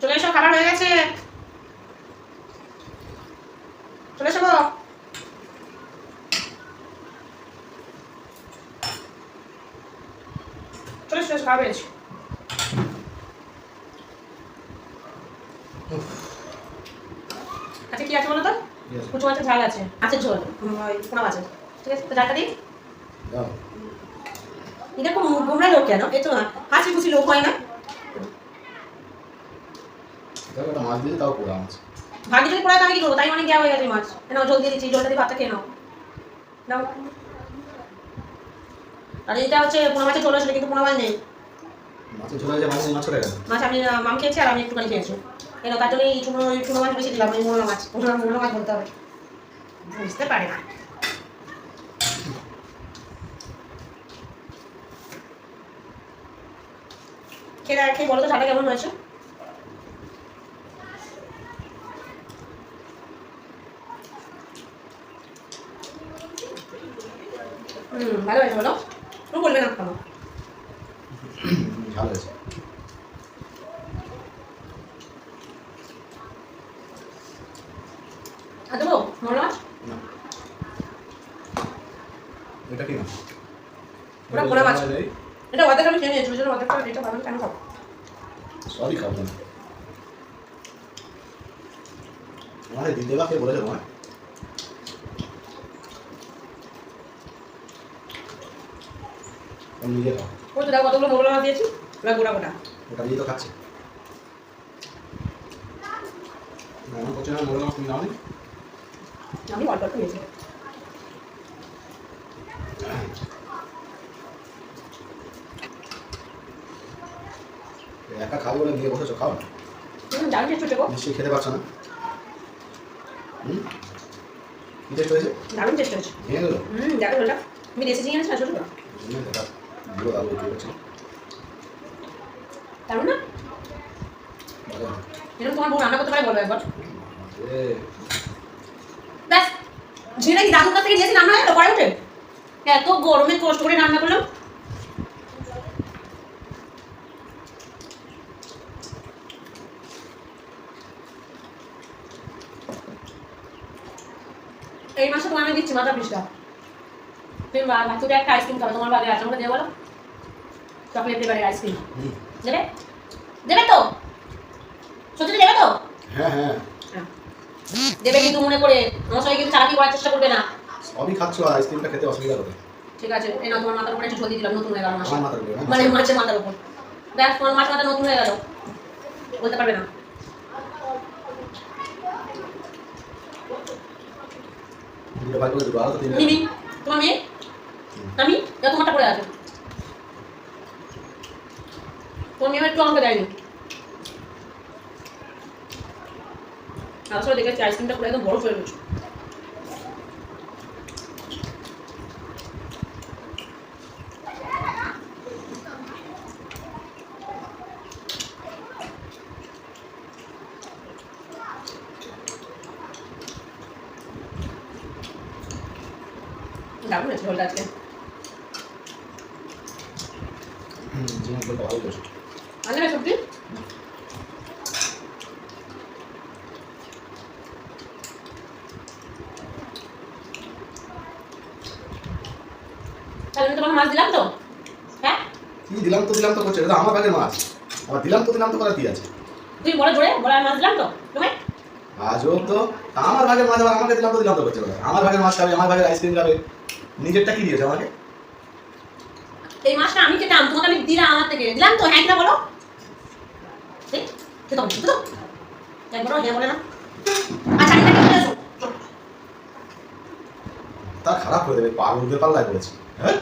চলে এসো খাবার হয়ে গেছে। চলে এসো চলে এসো হয়েছে আচ্ছা কি আছে বলো তো. কুচু মাছের ঝাল আছে। মাছের ঝোল পোনা মাছের। ঠিক আছে তো ঝালটা দিই? খুব গোমরা লোক কেন? এ তো হাসি খুশি লোক হয় না? একটা মাছ দিয়েছে তাও পোড়া মাছ। ভাগ্য যদি পড়ায় তো আমি কি করব তাই অনেক দেওয়া হয়ে গেছে মাছ। নাও জল দিয়ে দিচ্ছি জলটা দিয়ে ভাতটা খেয়ে নাও। নাও। আর এটা হচ্ছে পোনা মাছের ঝোল আসলে কিন্তু পোনা মাছ নেই। মাছের ঝোলা যে মাছ মাছ গেল মাছ আমি মাম খেয়েছি আর আমি একটুখানি খেয়েছি। কেন তার জন্য এই চুনো চুনো মাছ বেশি দিলাম ওই মোড়া মাছ। মোড়া মোড়া মাছ বলতে হবে। বুঝতে পারে না। খেয়ে খেয়ে বলো তো ঝালটা কেমন হয়েছে? হুম ভালো হয়েছে বলো। তুমি বলবে না কেন? ঝাল হয়েছে। আর দেবো মোড়া এটা কি না? ওটা পোড়া মাছ। এটা অর্ধেক আমি খেয়ে নিয়েছি জন্য এটা ভালো কেন খাব? সবই খাব না। আমাদের দিদি বা কে বলেছে তোমার আমি নিজে খাও ওই তো দেখো কতগুলো মোগলা দিয়েছি ওরা গোটা গোটা। ওটা দিয়ে তো খাচ্ছে। মনে করছে না তুমি নাও আমি অল্প অল্প নিয়েছি। একা খাব বলে গিয়ে বসেছো খাও না। হচ্ছে গো। নিশ্চয়ই খেতে পারছ না। হুম? কি টেস্ট হয়েছে? দারুণ টেস্ট গেলো? হুম দেখো ওটা আমি দেশি চিংড়ি না ছোটো করছে। দারুণ না? এরকম তোমার বউ রান্না করতে পারে, বলো একবার। ব্যাস ঝিরে কি দাদুর কাছ থেকে দিয়েছি রান্না হয়ে এত গরমে কষ্ট করে রান্না করলাম। এই মাসে তোমার আমি দিচ্ছি মাথা পিসটা তুমি বা- বাচ্চাদের একটা আইসক্রিম খাবে, তোমার বাগে আছে, আমাকে দেবো বলো। চকলেট ফ্লেভারের আইসক্রিম। দেবে? দেবে তো? সত্যি দেবে তো? হ্যাঁ হ্যাঁ। হ্যাঁ। দেবে কিন্তু মনে করে। আমার সঙ্গে কিন্তু চালাকি করার চেষ্টা করবে না। সবই খাচ্ছ আর আইসক্রিমটা খেতে অসুবিধা হবে। ঠিক আছে এই না তোমার মাথার উপরে একটু ঝোল দিলাম নতুন হয়ে গেল? মানে মাছের মাথার উপর। দেখ তোমার মাছ মাথা নতুন হয়ে গেল। বলতে পারবে না। তোমার মেয়ে? আমি যা তোমারটা পড়ে আছে তোমার মেয়ে একটু আমাকে দেয়নি আসলে দেখেছি আইসক্রিমটা পুরো একদম বরফ হয়ে গেছে দারুণ হয়েছে ঝোলটা আজকে হুম জিনিস ভালো করেছ না সবজি তাহলে তোমাকে মাছ দিলাম তো? হ্যাঁ? কি দিলাম তো দিলাম তো করছে? এটা আমার ভাগের মাছ। আমার দিলাম তো দিলাম তো করার কি আছে? তুমি বলে জোরে বলে মাছ দিলাম তো? তোমায়? আজও তো আমার ভাগের মাছ আবার আমাকে দিলাম তো দিলাম তো করছে আমার ভাগের মাছ খাবে আমার ভাগের আইসক্রিম খাবে। নিজেরটা কি দিয়েছে আমাকে? এই মাছটা আমি খেতাম তোমাকে আমি দিলাম আমার থেকে। দিলাম তো হ্যাঁ কিনা বলো? তা খারাপ হয়ে যাবে পাগলদের পাল্লায় করেছে হ্যাঁ